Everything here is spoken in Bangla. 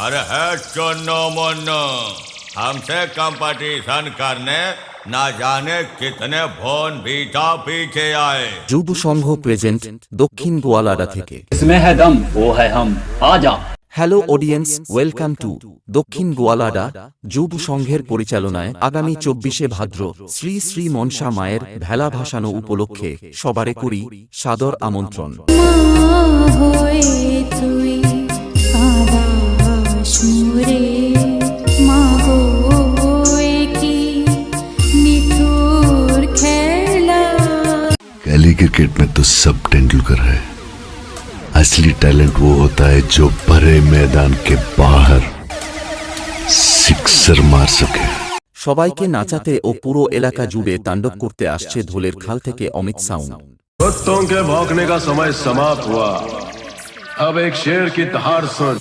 अरे है चुन्नो मुन्नो हमसे कंपटीशन करने ना जाने कितने फोन बीटा पीछे आए যুব সংঘ প্রেজেন্ট দক্ষিণ গোয়ালাডা থেকে इसमें है दम वो है हम आजा হ্যালো অডিয়েন্স ওয়েলকাম টু দক্ষিণ গোয়ালাডা যুব সংঘের পরিচালনায় আগামী চব্বিশে ভাদ্র শ্রী শ্রী মনসা মায়ের ভেলা ভাসানো উপলক্ষে সবারে করি সাদর আমন্ত্রণ गली क्रिकेट में तो सब तेंदुलकर है असली टैलेंट वो होता है जो भरे मैदान के बाहर सिक्सर मार सके সবাইকে নাচাতে ও পুরো এলাকা জুড়ে তাণ্ডব করতে আসছে ধোলের খাল থেকে অমিত সাউন্ড कुत्तों के भौंकने का समय समाप्त हुआ अब एक शेर की दहाड़ सुन